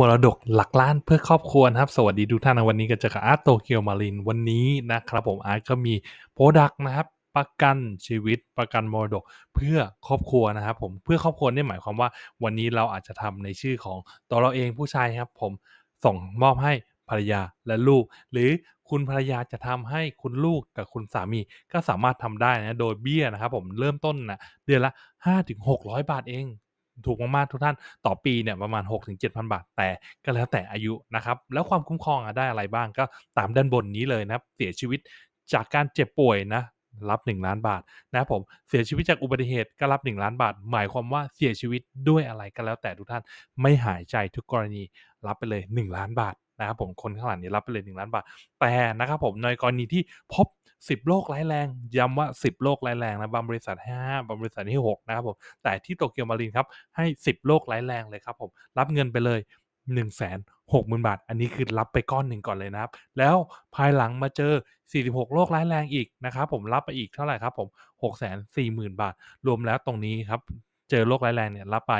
มรดกหลักล้านเพื่อครอบครัวนะครับ สวัสดีทุกท่านนะวันนี้ก็จอกับอาร์ตโตเกียวมารินวันนี้นะครับผมอาร์ตก็มีโปรดักต์นะครับ ประกันชีวิตประกันมรดกเพื่อครอบครัวนะครับผมเพื่อครอบครัวนี่หมายความว่า วันนี้เราอาจจะทำในชื่อของตัวเราเองผู้ชายครับ ผมส่งมอบให้ภรรยาและลูก หรือคุณภรรยาจะทำให้คุณลูกกับคุณสามีก็สามารถทำได้นะโดยเบี้ยนะครับผมเริ่มต้นนะเดือนละ 5-600 บาทเอง ถูกมากๆทุกท่านต่อปีเนี่ยประมาณ 6-7,000บาท แต่ก็แล้วแต่อายุนะครับ แล้วความคุ้มครองอได้อะไรบ้างก็ตามด้านบนนี้เลยนะเสียชีวิตจากการเจ็บป่วยนะรับ 1 ล้านบาทนะครับผมเสียชีวิตจากอุบัติเหตุก็รับ 1 ล้านบาท หมายความว่าเสียชีวิตด้วยอะไรก็แล้วแต่ทุกท่านไม่หายใจทุกกรณีรับไปเลย 1 ล้านบาทนะครับผมคนข้างหลังนี้รับไปเลย 1 ล้านบาท แต่นะครับผมในกรณีที่พบ 10โรคร้ายแรง ย้ำว่า10โรคร้ายแรงนะบางบริษัทห้5บางบริษัทให้6นะครับผมแต่ที่โตเกียวมารีนครับให้10โรคร้ายแรงเลยครับผมรับเงินไปเลย160,000บาท อันนี้คือรับไปก้อนหนึ่งก่อนเลยนะครับ แล้วภายหลังมาเจอ 46 โรคร้ายแรงอีกนะครับผมรับไปอีกเท่าไหร่ครับผม640,000บาท รวมแล้วตรงนี้ครับ เจอโรคร้ายแรงเนี่ยรับไป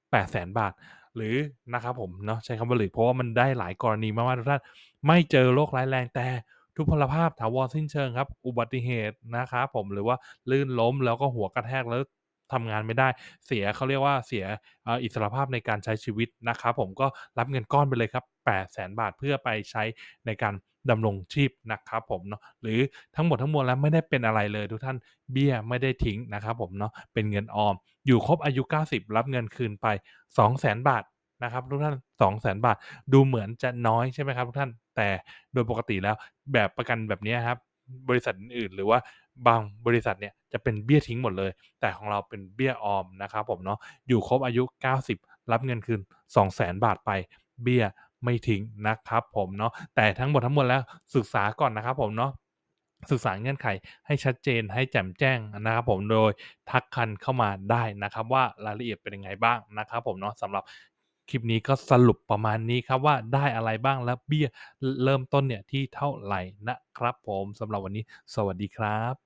800,000บาท หรือนะครับผมเนาะใช้คำว่าหรือเพราะว่ามันได้หลายกรณีมากๆทุกท่านไม่เจอโรคร้ายแรงแต่ ทุพพลภาพถาวรสิ้นเชิงครับ อุบัติเหตุนะครับผมหรือว่าลื่นล้มแล้วก็หัวกระแทกแล้วทำงานไม่ได้เสียเขาเรียกว่าเสียอิสรภาพในการใช้ชีวิตนะครับผมก็รับเงินก้อนไปเลยครับ800,000 บาทเพื่อไปใช้ในการดำรงชีพนะครับผมเนาะหรือทั้งหมดทั้งมวลแล้วไม่ได้เป็นอะไรเลย ทุกท่านเบี้ยไม่ได้ทิ้งนะครับผมเนาะเป็นเงินออม อยู่ครบอายุ 90 รับเงินคืนไป 200,000 บาทนะครับทุกท่าน 200,000 บาท ดูเหมือนจะน้อยใช่ไหมครับทุกท่าน แต่โดยปกติแล้วแบบประกันแบบนี้ครับ บริษัทอื่นหรือว่าบางบริษัทเนี่ยจะเป็นเบี้ยทิ้งหมดเลย แต่ของเราเป็นเบี้ยออมนะครับผมเนาะอยู่ครบอายุ 90 รับเงินคืน 200,000 บาทไป เบี้ยไม่ทิ้งนะครับผมเนาะแต่ทั้งหมดทั้งมวลแล้วศึกษาก่อนนะครับผมเนาะศึกษาเงื่อนไขให้ชัดเจนให้แจ่มแจ้งนะครับผมโดยทักคันเข้ามาได้นะครับว่ารายละเอียดเป็นยังไงบ้างนะครับผมเนาะสำหรับ คลิปนี้ก็สรุปประมาณนี้ครับว่าได้อะไรบ้างและเบี้ยเริ่มต้นเนี่ยที่เท่าไหร่นะครับผมสำหรับวันนี้ สวัสดีครับ